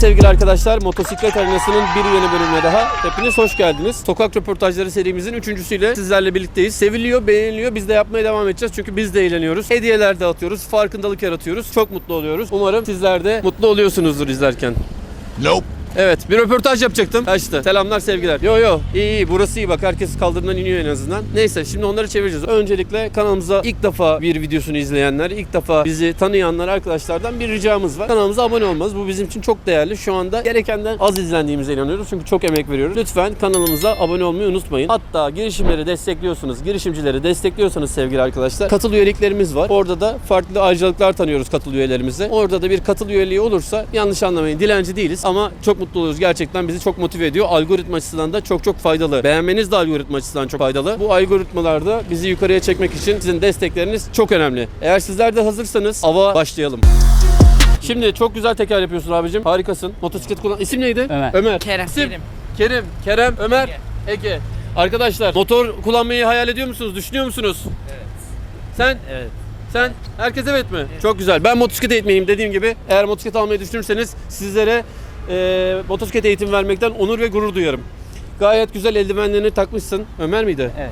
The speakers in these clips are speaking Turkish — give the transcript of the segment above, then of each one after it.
Sevgili arkadaşlar, Motosiklet Arenası'nın bir yeni bölümüne daha hepiniz hoş geldiniz. Sokak röportajları serimizin üçüncüsüyle sizlerle birlikteyiz. Seviliyor, beğeniliyor. Biz de yapmaya devam edeceğiz çünkü biz de eğleniyoruz. Hediyeler dağıtıyoruz, farkındalık yaratıyoruz. Çok mutlu oluyoruz. Umarım sizler de mutlu oluyorsunuzdur izlerken. Nope. Evet, bir röportaj yapacaktım. Kaçtı. Selamlar, sevgiler. Yo yo, iyi iyi. Burası iyi bak. Herkes kaldırımdan iniyor en azından. Neyse, şimdi onları çevireceğiz. Öncelikle kanalımıza ilk defa bir videosunu izleyenler, ilk defa bizi tanıyanlar, arkadaşlardan bir ricamız var. Kanalımıza abone olmanız. Bu bizim için çok değerli. Şu anda gerekenden az izlendiğimize inanıyoruz. Çünkü çok emek veriyoruz. Lütfen kanalımıza abone olmayı unutmayın. Hatta girişimleri destekliyorsunuz, girişimcileri destekliyorsanız sevgili arkadaşlar, katıl üyeliklerimiz var. Orada da farklı ayrıcalıklar tanıyoruz katıl üyelerimize. Orada da bir katıl üyeliği olursa yanlış anlamayın dilenci değiliz ama çok mutlu oluyoruz. Gerçekten bizi çok motive ediyor. Algoritma açısından da çok çok faydalı. Beğenmeniz de algoritma açısından çok faydalı. Bu algoritmalarda bizi yukarıya çekmek için sizin destekleriniz çok önemli. Eğer sizler de hazırsanız ava başlayalım. Şimdi çok güzel teker yapıyorsun abicim. Harikasın. Motosiklet kullan. İsim neydi? Ömer. Ömer. Kerem. İsim? Kerim. Kerim. Kerem. Ömer. Ege. Arkadaşlar motor kullanmayı hayal ediyor musunuz? Düşünüyor musunuz? Evet. Sen? Evet. Sen? Herkes evet mi? Çok güzel. Ben motosiklet eğitmeniyim dediğim gibi. Eğer motosiklet almayı düşünürseniz sizlere e, motosiklet eğitim vermekten onur ve gurur duyarım. Gayet güzel eldivenlerini takmışsın. Ömer miydi? Evet.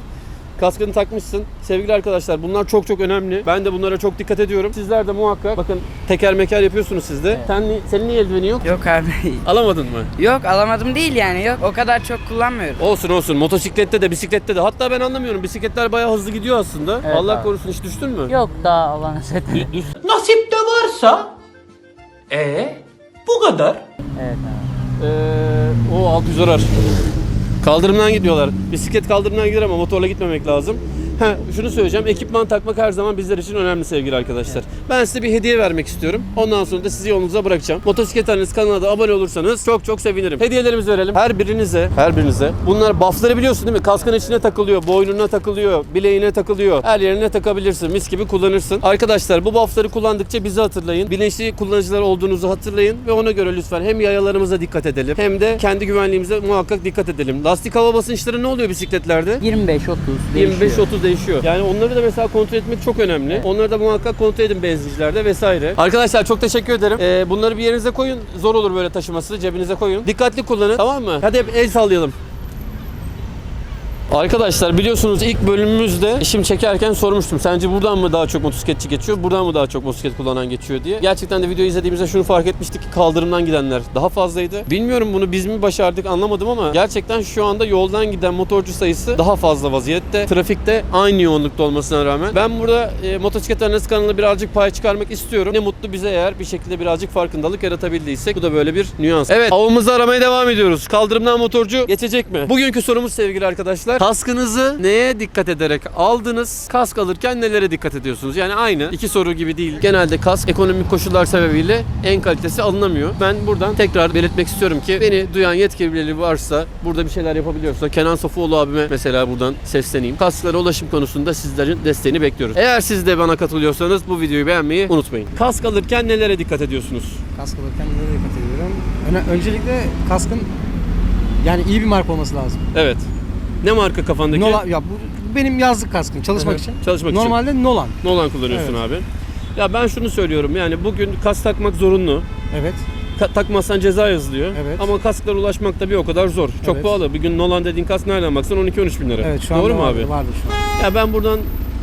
Kaskını takmışsın. Sevgili arkadaşlar bunlar çok çok önemli. Ben de bunlara çok dikkat ediyorum. Sizler de muhakkak bakın teker meker yapıyorsunuz siz de. Evet. Sen, senin niye eldiveni yok? Yok abi. Alamadın mı? Yok alamadım değil yani yok. O kadar çok kullanmıyorum. Olsun olsun. Motosiklette de bisiklette de. Hatta ben anlamıyorum. Bisikletler bayağı hızlı gidiyor aslında. Evet Allah abi. korusun hiç düştün mü? Yok daha Allah'ın Nasip de varsa e bu kadar. evet abi. Ee, o alt yüz arar. Kaldırımdan gidiyorlar. Bisiklet kaldırımdan gider ama motorla gitmemek lazım. Ha, şunu söyleyeceğim. Ekipman takmak her zaman bizler için önemli sevgili arkadaşlar. Ben size bir hediye vermek istiyorum. Ondan sonra da sizi yolunuza bırakacağım. Motosiklet Arenası kanalına da abone olursanız çok çok sevinirim. Hediyelerimizi verelim. Her birinize, her birinize. Bunlar buffları biliyorsun değil mi? Kaskın içine takılıyor, boynuna takılıyor, bileğine takılıyor. Her yerine takabilirsin. Mis gibi kullanırsın. Arkadaşlar bu buffları kullandıkça bizi hatırlayın. Bilinçli kullanıcılar olduğunuzu hatırlayın ve ona göre lütfen hem yayalarımıza dikkat edelim hem de kendi güvenliğimize muhakkak dikkat edelim. Lastik hava basınçları ne oluyor bisikletlerde? 25 30 değişiyor. 25-30 değişiyor. Yani onları da mesela kontrol etmek çok önemli. Onları da muhakkak kontrol edin benzincilerde vesaire. Arkadaşlar çok teşekkür ederim. Ee, bunları bir yerinize koyun. Zor olur böyle taşıması. Cebinize koyun. Dikkatli kullanın. Tamam mı? Hadi hep el sallayalım. Arkadaşlar biliyorsunuz ilk bölümümüzde işim çekerken sormuştum. Sence buradan mı daha çok motosikletçi geçiyor, buradan mı daha çok motosiklet kullanan geçiyor diye. Gerçekten de videoyu izlediğimizde şunu fark etmiştik ki kaldırımdan gidenler daha fazlaydı. Bilmiyorum bunu biz mi başardık anlamadım ama gerçekten şu anda yoldan giden motorcu sayısı daha fazla vaziyette. Trafikte aynı yoğunlukta olmasına rağmen. Ben burada e, motosiklet arenası kanalına birazcık pay çıkarmak istiyorum. Ne mutlu bize eğer bir şekilde birazcık farkındalık yaratabildiysek. Bu da böyle bir nüans. Evet avımızı aramaya devam ediyoruz. Kaldırımdan motorcu geçecek mi? Bugünkü sorumuz sevgili arkadaşlar. Kaskınızı neye dikkat ederek aldınız? Kask alırken nelere dikkat ediyorsunuz? Yani aynı. iki soru gibi değil. Genelde kask ekonomik koşullar sebebiyle en kalitesi alınamıyor. Ben buradan tekrar belirtmek istiyorum ki beni duyan yetkilileri varsa burada bir şeyler yapabiliyorsa Kenan Sofuoğlu abime mesela buradan sesleneyim. Kasklara ulaşım konusunda sizlerin desteğini bekliyoruz. Eğer siz de bana katılıyorsanız bu videoyu beğenmeyi unutmayın. Kask alırken nelere dikkat ediyorsunuz? Kask alırken nelere dikkat ediyorum? Öncelikle kaskın yani iyi bir marka olması lazım. Evet. Ne marka kafandaki? Nolan ya bu benim yazlık kaskım çalışmak Hı hı, için. çalışmak için. Normalde Nolan. Nolan kullanıyorsun abi. Ya ben şunu söylüyorum yani bugün kask takmak zorunlu. Evet. Ka- takmazsan ceza yazılıyor. Evet. Ama kasklara ulaşmak da bir o kadar zor. Çok Evet. pahalı. Bir gün Nolan dediğin kask nereden baksan 12-13 bin lira. Evet şu an Doğru mu abi? Vardır şu an. Ya ben buradan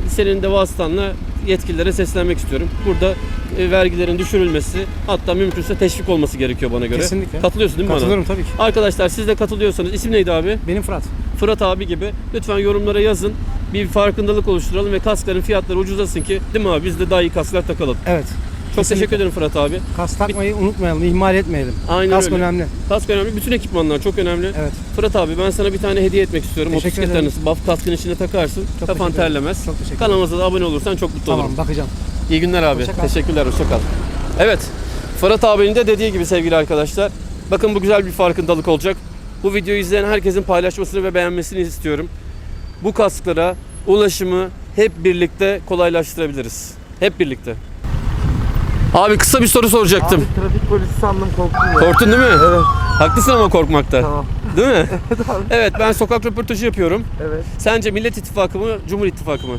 senin de vasıtanla yetkililere seslenmek istiyorum. Burada e, vergilerin düşürülmesi hatta mümkünse teşvik olması gerekiyor bana göre. Kesinlikle. Katılıyorsun değil mi Katılıyorum tabii ki. bana? Arkadaşlar siz de katılıyorsanız isim neydi abi? Benim Fırat. Fırat abi gibi lütfen yorumlara yazın. Bir farkındalık oluşturalım ve kaskların fiyatları ucuzlasın ki değil mi abi biz de daha iyi kasklar takalım. Evet. Çok teşekkür ederim Fırat abi. Kask takmayı unutmayalım, ihmal etmeyelim. Aynen Kask öyle. önemli. Kask önemli. Bütün ekipmanlar çok önemli. Evet. Fırat abi ben sana bir tane hediye etmek istiyorum. Teşekkür Motosiklet ederim. arası kaskın içine takarsın. Çok Kafan teşekkür ederim. terlemez. Çok teşekkür ederim. Kanalımıza da abone olursan çok mutlu Tamam olurum. bakacağım. İyi günler abi. Hoşça kal. Teşekkürler. Hoşça kal. Evet. Fırat abinin de dediği gibi sevgili arkadaşlar. Bakın bu güzel bir farkındalık olacak. Bu videoyu izleyen herkesin paylaşmasını ve beğenmesini istiyorum. Bu kasklara ulaşımı hep birlikte kolaylaştırabiliriz. Hep birlikte. Abi kısa bir soru soracaktım. Trafik polisi sandım korktum ya. Korktun değil mi? Evet. Haklısın ama korkmakta. Tamam. Değil mi? evet ben sokak röportajı yapıyorum. Evet. Sence Millet İttifakı mı, Cumhur İttifakı mı?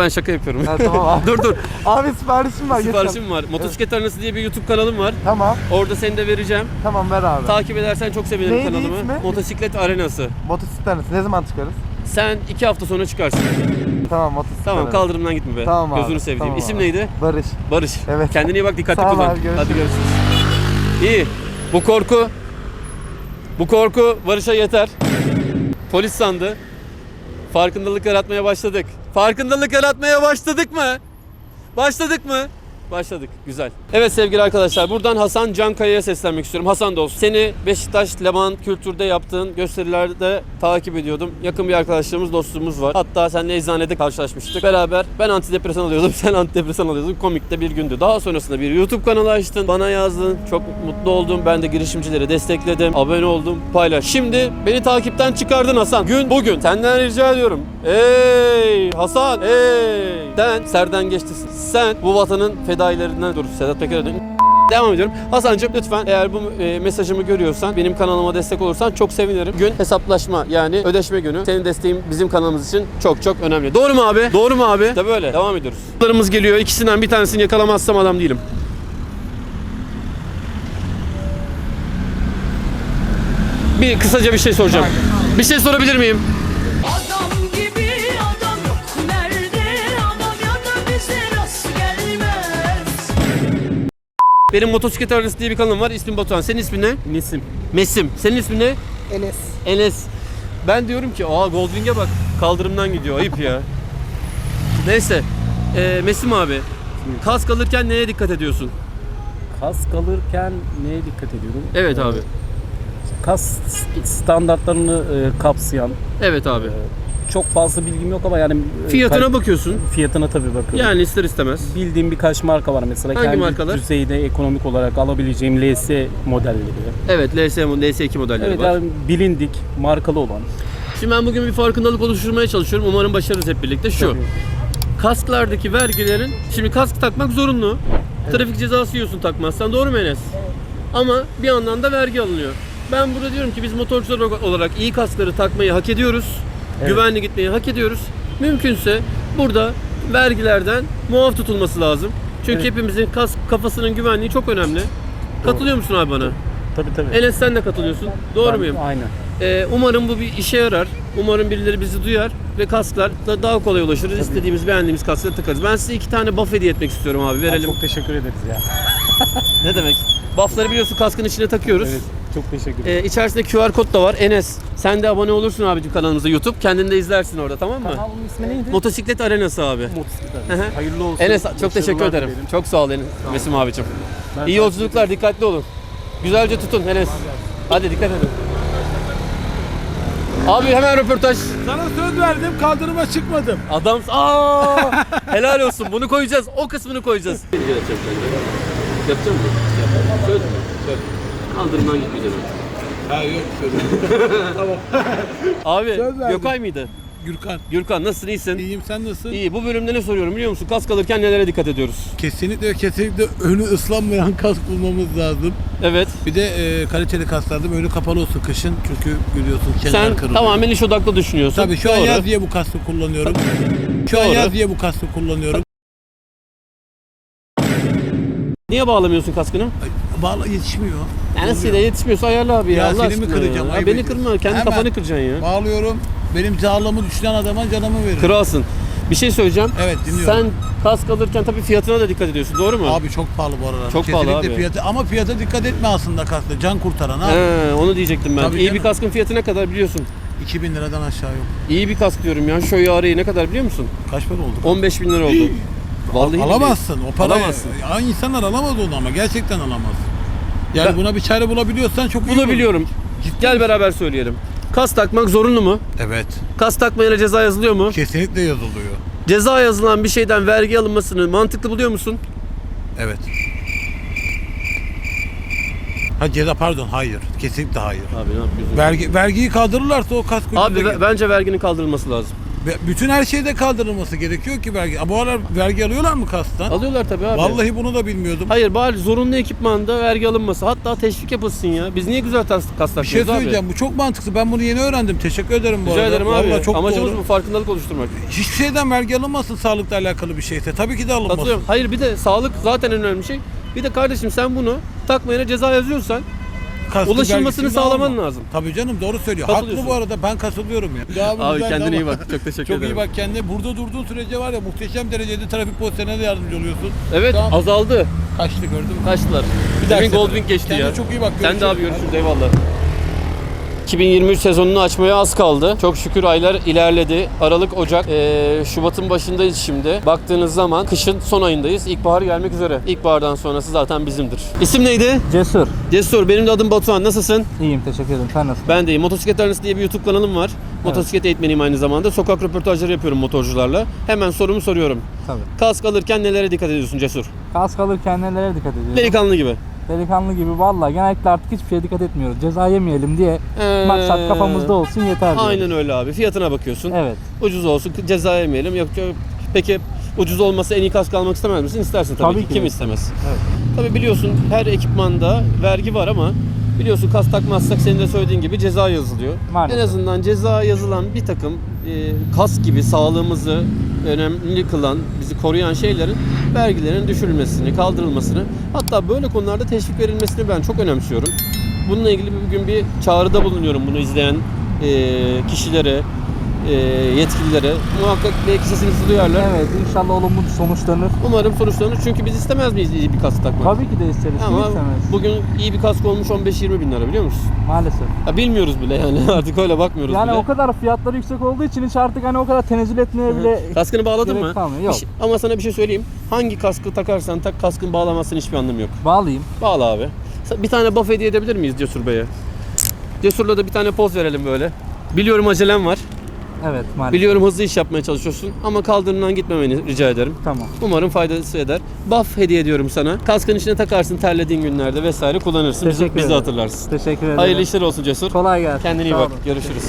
Ben şaka yapıyorum. Ha, tamam abi. dur dur. Abi siparişim var. Siparişim var. Motosiklet aranası diye bir YouTube kanalım var. Tamam. Orada seni de vereceğim. Tamam ver abi. Takip edersen çok sevinirim Neydi kanalımı. ismi? Motosiklet arenası. Motosiklet tanesi. Ne zaman çıkarız? Sen iki hafta sonra çıkarsın. Tamam motosiklet Tamam kaldırımdan gitme be. Tamam abi, Gözünü sevdiğim. tamam İsim abi. neydi? Barış. Barış. Evet. Kendine iyi bak dikkatli Sağ ol kullan. abi, görüşürüz. Hadi görüşürüz. İyi. Bu korku bu korku Barış'a yeter. Polis sandı. Farkındalık yaratmaya başladık. Farkındalık yaratmaya başladık mı? Başladık mı? Başladık. Güzel. Evet sevgili arkadaşlar buradan Hasan Cankaya'ya seslenmek istiyorum. Hasan dost seni Beşiktaş Leman Kültür'de yaptığın gösterilerde takip ediyordum. Yakın bir arkadaşlığımız, dostluğumuz var. Hatta seninle eczanede karşılaşmıştık. Beraber ben antidepresan alıyordum, sen antidepresan alıyordun. Komik de bir gündü. Daha sonrasında bir YouTube kanalı açtın. Bana yazdın. Çok mutlu oldum. Ben de girişimcileri destekledim. Abone oldum. Paylaş. Şimdi beni takipten çıkardın Hasan. Gün bugün. Senden rica ediyorum. Ey Hasan. Ey. Sen serden geçtisin. Sen bu vatanın fedailerinden dur. Sedat Peker'e dön. Devam ediyorum. Hasan'cığım lütfen eğer bu e, mesajımı görüyorsan, benim kanalıma destek olursan çok sevinirim. Gün hesaplaşma yani ödeşme günü. Senin desteğin bizim kanalımız için çok çok önemli. Doğru mu abi? Doğru mu abi? De böyle. Devam ediyoruz. Larımız geliyor. İkisinden bir tanesini yakalamazsam adam değilim. Bir kısaca bir şey soracağım. Bir şey sorabilir miyim? Benim motosiklet aranası diye bir kanalım var. İsmim Batuhan. Senin ismin ne? Nesim. Mesim. Senin ismin ne? Enes. Enes. Ben diyorum ki aa Goldwing'e bak kaldırımdan gidiyor ayıp ya. Neyse. Ee, Mesim abi. Kask alırken neye dikkat ediyorsun? Kask alırken neye dikkat ediyorum? Evet abi. Kask standartlarını e, kapsayan Evet abi. çok fazla bilgim yok ama yani e, Fiyatına bakıyorsun. fiyatına tabii bakıyorum. Yani ister istemez. bildiğim birkaç marka var mesela Hangi kendi markalar? düzeyde ekonomik olarak alabileceğim LS modelleri. Evet LS, LS2 modelleri Evet var. yani bilindik markalı olan. Şimdi ben bugün bir farkındalık oluşturmaya çalışıyorum. Umarım başarırız hep birlikte. Şu. Tabii. Kasklardaki vergilerin şimdi kask takmak zorunlu. Trafik cezası yiyorsun takmazsan. Doğru mu Enes? Ama bir yandan da vergi alınıyor. Ben burada diyorum ki biz motorcular olarak iyi kaskları takmayı hak ediyoruz. Evet. Güvenli gitmeyi hak ediyoruz. Mümkünse burada vergilerden muaf tutulması lazım. Çünkü Evet. hepimizin kask kafasının güvenliği çok önemli. Katılıyor musun abi bana? Tabii tabii. Enes sen de katılıyorsun. Doğru Ben- muyum? Aynen. Ee, umarım bu bir işe yarar. Umarım birileri bizi duyar ve kasklarla daha kolay ulaşırız. İstediğimiz, beğendiğimiz kaskları takarız. Ben size iki tane buff hediye etmek istiyorum abi. Verelim. Çok teşekkür ederiz ya. Ne demek? Buffları biliyorsun kaskın içine takıyoruz. Evet. Çok teşekkür ederim. Ee, içerisinde QR kod da var. Enes, sen de abone olursun abicim kanalımıza YouTube. Kendin de izlersin orada tamam mı? Kanalın ismi neydi? Motosiklet Arenası abi. Motosiklet. Hı hı. Hayırlı olsun. Enes çok teşekkür Başarılar ederim. dilerim. Çok sağ ol Enes. Mesim abicim. Ben İyi yolculuklar, dikkatli olun. Güzelce tutun Enes. Hadi dikkat edin. Abi hemen röportaj. Sana söz verdim kaldırıma çıkmadım. Adam aa helal olsun. Bunu koyacağız. O kısmını koyacağız. Yapacağım mı? Söz mü? Söz. Kaldırımdan gitmeyeceğim. Ha yok söz. Abi Söz verdim. Gökay mıydı? Gürkan Gürkan nasılsın? iyisin? iyiyim sen nasılsın? İyi. Bu bölümde ne soruyorum biliyor musun? Kask alırken nelere dikkat ediyoruz? Kesinlikle ve kesinlikle önü ıslanmayan kask bulmamız lazım. Evet. Bir de e, kaliteli kasklarda önü kapalı olsun kışın çünkü görüyorsun kenar Sen kırılıyor. tamamen iş odaklı düşünüyorsun. Tabii şu an Doğru. yaz diye bu kaskı kullanıyorum. Şu an Doğru. yaz diye bu kaskı kullanıyorum. Niye bağlamıyorsun kaskını? Ay, Bağla yetişmiyor. Yani da yetişmiyorsa ayarla abi ya. Ya Allah seni mi aşkına kıracağım? Ya. Ayıp beni ediyorsun. kırma. Kendi Hemen. kafanı kıracaksın ya. Bağlıyorum. Benim sağlığımı düşünen adama canımı veririm. Kralsın. Bir şey söyleyeceğim. Evet dinliyorum. Sen kask alırken tabii fiyatına da dikkat ediyorsun. Doğru mu? Abi çok pahalı bu aralar. Çok pahalı Kesinlikle abi. Fiyatı, ama fiyata dikkat etme aslında kaskta. Can kurtaran ha. He, onu diyecektim ben. Tabii İyi bir canım. kaskın fiyatı ne kadar biliyorsun? 2000 liradan aşağı yok. İyi bir kask diyorum ya. Şu arayı ne kadar biliyor musun? Kaç para oldu? 15 bin lira oldu. Vallahi billahi. Alamazsın o parayı. Alamazsın. Ya insanlar alamaz onu ama gerçekten alamaz. Yani Ben- buna bir çare bulabiliyorsan çok iyi olur. Bunu biliyorum. Gel beraber söyleyelim. Kas takmak zorunlu mu? Evet. Kas takmayana ceza yazılıyor mu? Kesinlikle yazılıyor. Ceza yazılan bir şeyden vergi alınmasını mantıklı buluyor musun? Evet. Ha ceza pardon hayır. Kesinlikle hayır. Abi ne yapıyorsun? Vergi vergiyi kaldırırlarsa o kasko Abi ve- bence verginin kaldırılması lazım. Bütün her şeyde kaldırılması gerekiyor ki vergi. Bu aralar vergi alıyorlar mı kastan? Alıyorlar tabii abi. Vallahi bunu da bilmiyordum. Hayır bari zorunlu ekipmanda vergi alınması. Hatta teşvik yapılsın ya. Biz niye güzel tas kas Bir şey takmıyoruz abi? söyleyeceğim. Bu çok mantıklı. Ben bunu yeni öğrendim. Teşekkür ederim bu Rica arada. ederim abi. Vallahi çok Amacımız doğru. bu farkındalık oluşturmak. Hiçbir şeyden vergi alınmasın sağlıkla alakalı bir şeyse. Tabii ki de alınmasın. Katılıyorum. Hayır bir de sağlık zaten en önemli şey. Bir de kardeşim sen bunu takmayana ceza yazıyorsan Kaskı ulaşılmasını sağlaman alma. lazım. Tabii canım doğru söylüyor. Haklı Katılıyorsun. bu arada. Ben katılıyorum ya. Bu Abi güzeldi kendine iyi ama- bak. Çok teşekkür Çok ederim. iyi bak kendine. Burada durduğun sürece var ya muhteşem derecede trafik polislerine de yardımcı oluyorsun. Evet Tamam. azaldı. Kaçtı gördün mü? Kaçtılar. Bir Bir dahaki Demin sefere. Goldwing geçti Kendine ya. çok iyi bak. Sen de abi görüşürüz eyvallah. 2023 sezonunu açmaya az kaldı. Çok şükür aylar ilerledi. Aralık, Ocak, eee, Şubat'ın başındayız şimdi. Baktığınız zaman kışın son ayındayız. İlkbahar gelmek üzere. İlkbahardan sonrası zaten bizimdir. İsim neydi? Cesur. Cesur. Benim de adım Batuhan. Nasılsın? İyiyim teşekkür ederim. Sen nasılsın? Ben de iyiyim. Motosiklet Arenası diye bir YouTube kanalım var. Motosiklet eğitmeniyim aynı zamanda. Sokak röportajları yapıyorum motorcularla. Hemen sorumu soruyorum. Tabii. Kask alırken nelere dikkat ediyorsun Cesur? Kask alırken nelere dikkat ediyorsun? Delikanlı gibi. Delikanlı gibi valla genellikle artık hiçbir şeye dikkat etmiyoruz. Ceza yemeyelim diye Ee, maksat kafamızda olsun yeter diyoruz. Aynen öyle abi. Fiyatına bakıyorsun. Evet. Ucuz olsun, ceza yemeyelim. Yok, yok. Peki ucuz olmasa en iyi kask almak istemez misin? İstersin tabii, Tabii ki. ki. Kim istemez? Evet. Tabii biliyorsun her ekipmanda vergi var ama biliyorsun kask takmazsak senin de söylediğin gibi ceza yazılıyor. Maalesef. En azından ceza yazılan bir takım e, kask gibi sağlığımızı önemli kılan, bizi koruyan şeylerin vergilerin düşürülmesini, kaldırılmasını hatta böyle konularda teşvik verilmesini ben çok önemsiyorum. Bununla ilgili bugün bir çağrıda bulunuyorum bunu izleyen e, kişilere, e, yetkililere. Muhakkak belki sesimizi duyarlar. Evet inşallah olumlu sonuçlanır. Umarım sonuçlanır. Çünkü biz istemez miyiz iyi bir kask takmak? Tabii ki de isteriz. Kim Ama istemez? bugün iyi bir kask olmuş 15-20 bin lira biliyor musun? Maalesef. Ya bilmiyoruz bile yani artık öyle bakmıyoruz Yani bile. o kadar fiyatları yüksek olduğu için hiç artık hani o kadar tenezzül etmeye bile Kaskını bağladın gerek mı? kalmıyor. Yok. Bir şey- ama sana bir şey söyleyeyim. Hangi kaskı takarsan tak kaskın bağlamazsın hiçbir anlamı yok. bağlayayım. Bağla abi. Bir tane buff hediye edebilir miyiz Cesur Bey'e? Cesur'la da bir tane poz verelim böyle. Biliyorum acelem var. Evet maalesef. Biliyorum hızlı iş yapmaya çalışıyorsun ama kaldırımdan gitmemeni rica ederim. Tamam. Umarım faydası eder. Buff hediye ediyorum sana. Kaskın içine takarsın terlediğin günlerde vesaire kullanırsın. Bizi, Teşekkür bizi ederim. hatırlarsın. Teşekkür ederim. Hayırlı işler olsun Cesur. Kolay gelsin. Kendine iyi Sağ bak. olun. Görüşürüz.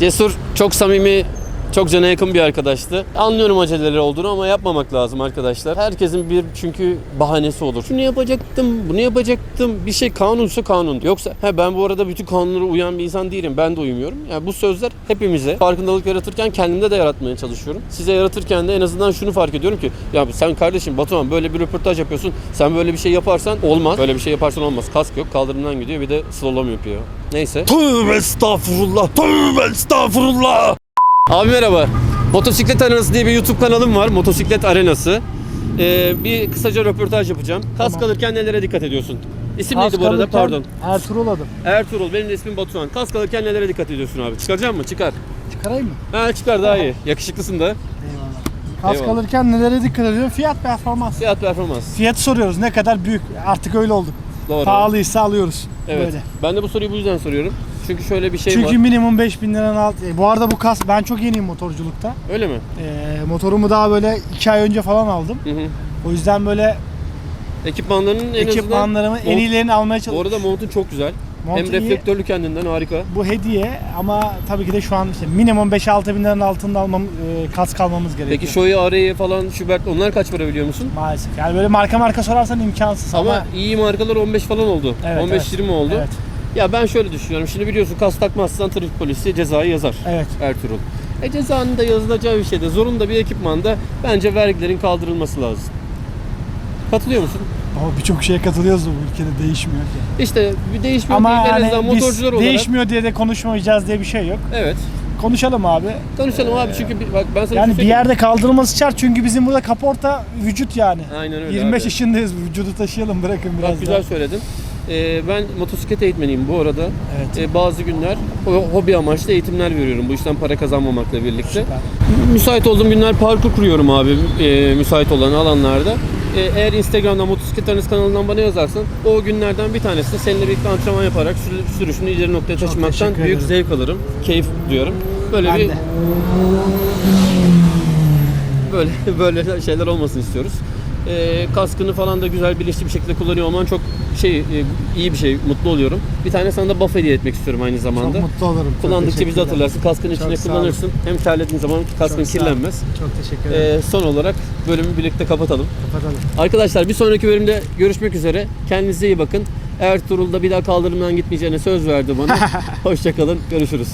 Cesur çok samimi, çok cana yakın bir arkadaştı. Anlıyorum aceleleri olduğunu ama yapmamak lazım arkadaşlar. Herkesin bir çünkü bahanesi olur. Şunu yapacaktım, bunu yapacaktım. Bir şey kanunsa kanun. Yoksa he ben bu arada bütün kanunlara uyan bir insan değilim. Ben de uymuyorum. Yani bu sözler hepimize farkındalık yaratırken kendimde de yaratmaya çalışıyorum. Size yaratırken de en azından şunu fark ediyorum ki ya sen kardeşim Batuhan böyle bir röportaj yapıyorsun. Sen böyle bir şey yaparsan olmaz. Böyle bir şey yaparsan olmaz. Kask yok. Kaldırımdan gidiyor. Bir de slalom yapıyor. Neyse. Tövbe estağfurullah. Tövbe estağfurullah. Abi merhaba. Motosiklet Arenası diye bir YouTube kanalım var. Motosiklet Arenası. Ee, bir kısaca röportaj yapacağım. Kask alırken nelere dikkat ediyorsun? İsim neydi bu arada? Pardon. Ertuğrul adım. Ertuğrul. Benim de ismim Batuhan. Kask alırken nelere dikkat ediyorsun abi? Çıkaracak mı? Çıkar. Çıkarayım mı? Ha çıkar daha iyi. Yakışıklısın da. Kask Eyvallah. alırken nelere dikkat ediyorum? Fiyat performans. Fiyat performans. Fiyatı soruyoruz ne kadar büyük. Artık öyle olduk. Doğru. Pahalıysa alıyoruz. Evet. Böyle. Ben de bu soruyu bu yüzden soruyorum. Çünkü şöyle bir şey Çünkü var. minimum 5000 liranın alt. E, bu arada bu kask ben çok yeniyim motorculukta. Öyle mi? E, motorumu daha böyle 2 ay önce falan aldım. Hı hı. O yüzden böyle Ekipmanlarının en azından... ekipmanlarımı en Mont- iyilerini almaya Bu çalışıyorum. arada montun çok güzel. Mont Hem iyi. reflektörlü kendinden harika. Bu hediye ama tabii ki de şu an işte minimum 5-6 bin liranın altında almam, e, kask almamız gerekiyor. Peki Shoei, Araya falan, Schubert onlar kaç para biliyor musun? Maalesef. Yani böyle marka marka sorarsan imkansız ama, Ama iyi markalar 15 falan oldu. Evet, 15-20 oldu. Evet. Ya ben şöyle düşünüyorum. Şimdi biliyorsun kas takmazsan trafik polisi cezayı yazar. Evet. Ertuğrul. E cezanın da yazılacağı bir şeyde zorunda bir ekipmanda bence vergilerin kaldırılması lazım. Katılıyor musun? Ama birçok şeye katılıyoruz da bu ülkede değişmiyor ki. İşte bir değişmiyor Ama değil en hani azından biz motorcular olarak. değişmiyor diye de konuşmayacağız diye bir şey yok. Evet. Konuşalım abi. Konuşalım abi çünkü bir- bak ben sana Yani bir bir şey yerde kaldırılması şart çünkü bizim burada kaporta vücut yani. Aynen öyle 25 abi. yaşındayız vücudu taşıyalım bırakın biraz Bak güzel daha. söyledin. Ee, ben motosiklet eğitmeniyim bu arada. Evet. Ee, bazı günler ho- hobi amaçlı eğitimler veriyorum bu işten para kazanmamakla birlikte. Süper. Müsait olduğum günler parkur kuruyorum abi e, müsait olan alanlarda. E, eğer Instagram'dan motosiklet Arenası kanalından bana yazarsan o günlerden bir tanesinde seninle birlikte antrenman yaparak sür- sürüşünü ileri noktaya taşımaktan büyük zevk alırım. Keyif duyuyorum. Böyle Ben bir de. böyle böyle şeyler olmasın istiyoruz. E, kaskını falan da güzel bilinçli bir şekilde kullanıyor olman çok şey e, iyi bir şey. Mutlu oluyorum. Bir tane sana da buff hediye etmek istiyorum aynı zamanda. Çok mutlu olurum. Kullandıkça bizi hatırlarsın. Kaskın Çok olun. kullanırsın. Hem terlediğin zaman kaskın Çok kirlenmez. Çok teşekkür ederim. E, son olarak bölümü birlikte kapatalım. Kapatalım. Arkadaşlar bir sonraki bölümde görüşmek üzere. Kendinize iyi bakın. Ertuğrul'da bir daha kaldırımdan gitmeyeceğine söz verdi bana. Hoşçakalın. Görüşürüz.